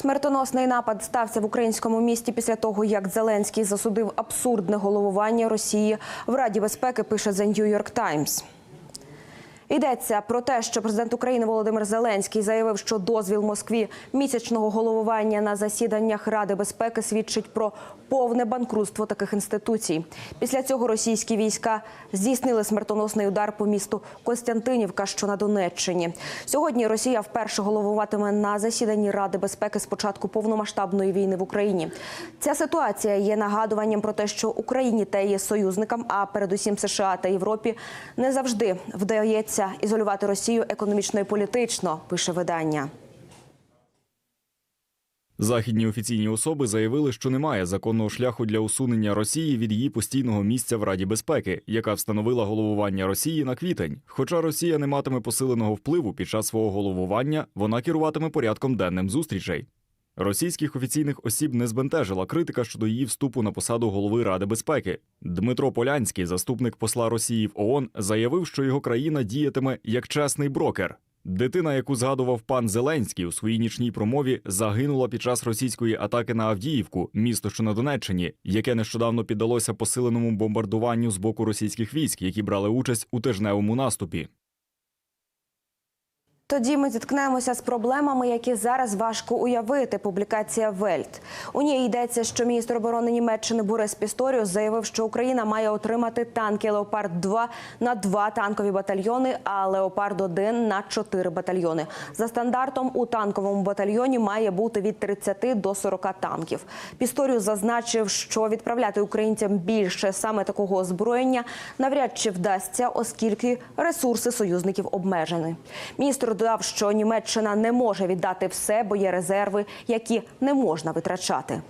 Смертоносний напад стався в українському місті після того, як Зеленський засудив абсурдне головування Росії в Раді безпеки. Пише The New York Times. Йдеться про те, що президент України Володимир Зеленський заявив, що дозвіл Москві місячного головування на засіданнях Ради безпеки свідчить про повне банкрутство таких інституцій. Після цього російські війська здійснили смертоносний удар по місту Костянтинівка, що на Донеччині. Сьогодні Росія вперше головуватиме на засіданні Ради безпеки з початку повномасштабної війни в Україні. Ця ситуація є нагадуванням про те, що Україні та її союзникам, а передусім США та Європі, не завжди вдається ізолювати Росію економічно і політично. Пише видання. Західні офіційні особи заявили, що немає законного шляху для усунення Росії від її постійного місця в Раді безпеки, яка встановила головування Росії на квітень. Хоча Росія не матиме посиленого впливу під час свого головування, вона керуватиме порядком денним зустрічей. Російських офіційних осіб не збентежила критика щодо її вступу на посаду голови Ради безпеки. Дмитро Полянський, заступник посла Росії в ООН, заявив, що його країна діятиме як чесний брокер. Дитина, яку згадував пан Зеленський у своїй нічній промові, загинула під час російської атаки на Авдіївку, місто що на Донеччині, яке нещодавно піддалося посиленому бомбардуванню з боку російських військ, які брали участь у тижневому наступі. Тоді ми зіткнемося з проблемами, які зараз важко уявити. Публікація Вельт. У ній йдеться, що міністр оборони Німеччини Борис Пісторіус заявив, що Україна має отримати танки Леопард 2 на два танкові батальйони, а Леопард 1 на чотири батальйони. За стандартом у танковому батальйоні має бути від 30 до 40 танків. Пісторіус зазначив, що відправляти українцям більше саме такого озброєння навряд чи вдасться, оскільки ресурси союзників обмежені. Міністр додав, що Німеччина не може віддати все, бо є резерви, які не можна витрачати.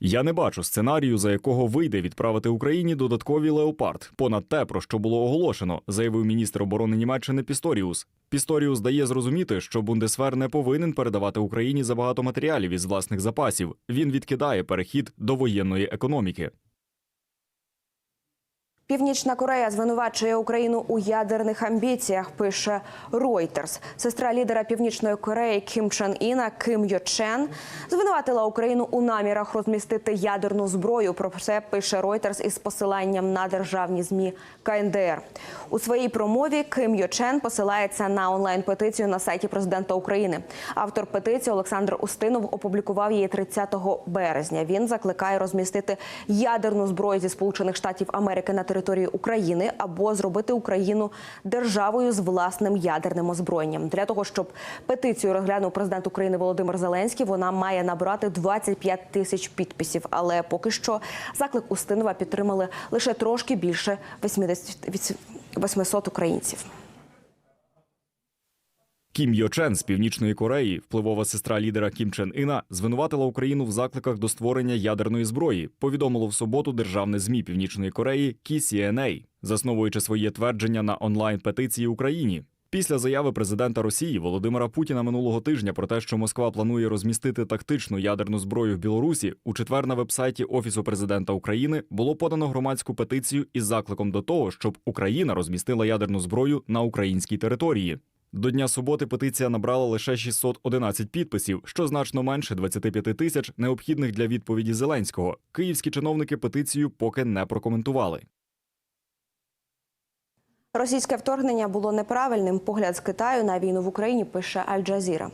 Я не бачу сценарію, за якого вийде відправити Україні додаткові леопард, понад те, про що було оголошено, заявив міністр оборони Німеччини Пісторіус. Пісторіус дає зрозуміти, що Бундесвер не повинен передавати Україні забагато матеріалів із власних запасів. Він відкидає перехід до воєнної економіки. Північна Корея звинувачує Україну у ядерних амбіціях. Пише Reuters. Сестра лідера Північної Кореї Кім Чен Іна Ким Йо Чен звинуватила Україну у намірах розмістити ядерну зброю. Про це пише Reuters із посиланням на державні змі КНДР. У своїй промові Ким Йо Чен посилається на онлайн петицію на сайті президента України. Автор петиції Олександр Устинов опублікував її 30 березня. Він закликає розмістити ядерну зброю зі Сполучених Штатів Америки на території України або зробити Україну державою з власним ядерним озброєнням. Для того щоб петицію розглянув президент України Володимир Зеленський, вона має набрати 25 тисяч підписів. Але поки що заклик Устинова підтримали лише трошки більше 80 800 українців. Кім Йо Чен з північної Кореї, впливова сестра лідера Кім Чен Іна, звинуватила Україну в закликах до створення ядерної зброї. Повідомило в суботу державне змі Північної Кореї KCNA, засновуючи своє твердження на онлайн петиції Україні. Після заяви президента Росії Володимира Путіна минулого тижня про те, що Москва планує розмістити тактичну ядерну зброю в Білорусі, у четвер на вебсайті Офісу президента України було подано громадську петицію із закликом до того, щоб Україна розмістила ядерну зброю на українській території. До дня суботи петиція набрала лише 611 підписів, що значно менше 25 тисяч необхідних для відповіді Зеленського. Київські чиновники петицію поки не прокоментували. Російське вторгнення було неправильним. Погляд з Китаю на війну в Україні пише Аль-Джазіра.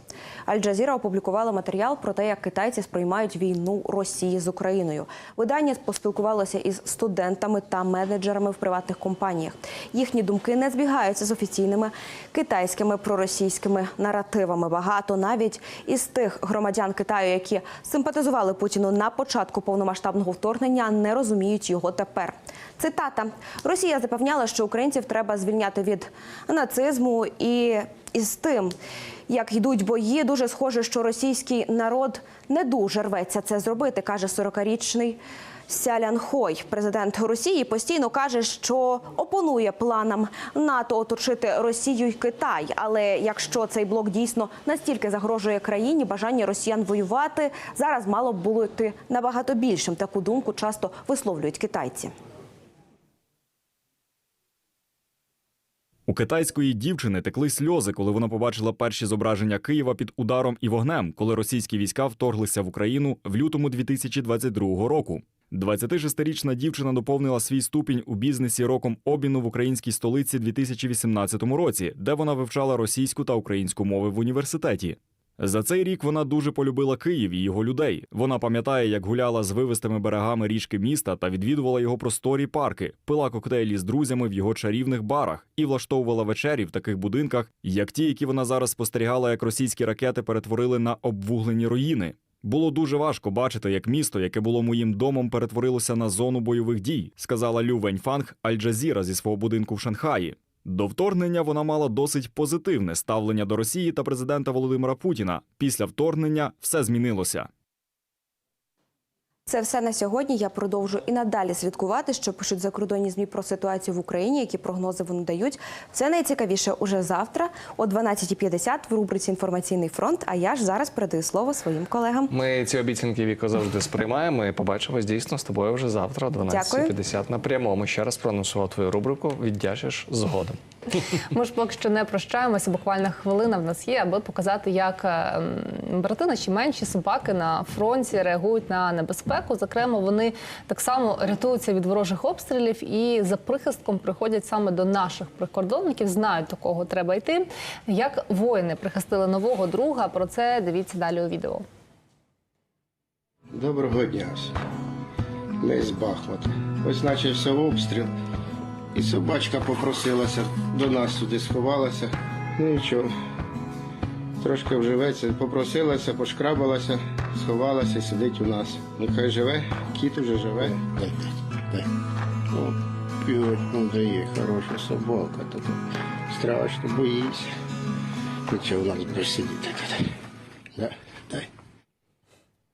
Аль-Джазіра опублікувала матеріал про те, як китайці сприймають війну Росії з Україною. Видання поспілкувалося із студентами та менеджерами в приватних компаніях. Їхні думки не збігаються з офіційними китайськими проросійськими наративами. Багато навіть із тих громадян Китаю, які симпатизували Путіну на початку повномасштабного вторгнення, не розуміють його тепер. Цитата: Росія запевняла, що українців треба звільняти від нацизму і із тим. Як йдуть бої, дуже схоже, що російський народ не дуже рветься це зробити, каже 40-річний Сялян Хой. Президент Росії постійно каже, що опонує планам НАТО оточити Росію й Китай. Але якщо цей блок дійсно настільки загрожує країні, бажання росіян воювати зараз мало б бути набагато більшим. Таку думку часто висловлюють китайці. Китайської дівчини текли сльози, коли вона побачила перші зображення Києва під ударом і вогнем, коли російські війська вторглися в Україну в лютому 2022 року. 26-річна дівчина доповнила свій ступінь у бізнесі роком обміну в українській столиці 2018 році, де вона вивчала російську та українську мови в університеті. За цей рік вона дуже полюбила Київ і його людей. Вона пам'ятає, як гуляла з вивистими берегами річки міста та відвідувала його просторі парки, пила коктейлі з друзями в його чарівних барах і влаштовувала вечері в таких будинках, як ті, які вона зараз спостерігала, як російські ракети перетворили на обвуглені руїни. Було дуже важко бачити, як місто, яке було моїм домом, перетворилося на зону бойових дій, сказала Лю Веньфанг Аль-Джазіра зі свого будинку в Шанхаї. До вторгнення вона мала досить позитивне ставлення до Росії та президента Володимира Путіна. Після вторгнення все змінилося. Це все на сьогодні. Я продовжу і надалі слідкувати, що пишуть закордонні змі про ситуацію в Україні, які прогнози вони дають. Це найцікавіше уже завтра, о 12.50 в рубриці Інформаційний фронт. А я ж зараз передаю слово своїм колегам. Ми ці обіцянки Віко завжди сприймаємо і побачимось дійсно з тобою вже завтра, о 12.50 на прямому. Ще раз проанонсував твою рубрику. Віддячиш згодом. Ми ж поки що не прощаємося. Буквально хвилина в нас є, аби показати, як е, м, брати менші собаки на фронті реагують на небезпеку. Зокрема, вони так само рятуються від ворожих обстрілів і за прихистком приходять саме до наших прикордонників, знають до кого треба йти. Як воїни прихистили нового друга. Про це дивіться далі у відео. Доброго дня. Ми з Бахмута. Ось почався обстріл, і собачка попросилася до нас сюди сховалася. Ну нічого. Трошки вживеться, попросилася, пошкрабалася, сховалася і сидить у нас. Нехай живе, кіт уже живе. Дай, дай, дай. Ну дає, хороша собака. То страшно, боїться. Нічого, у нас будеш сидіти. Дай.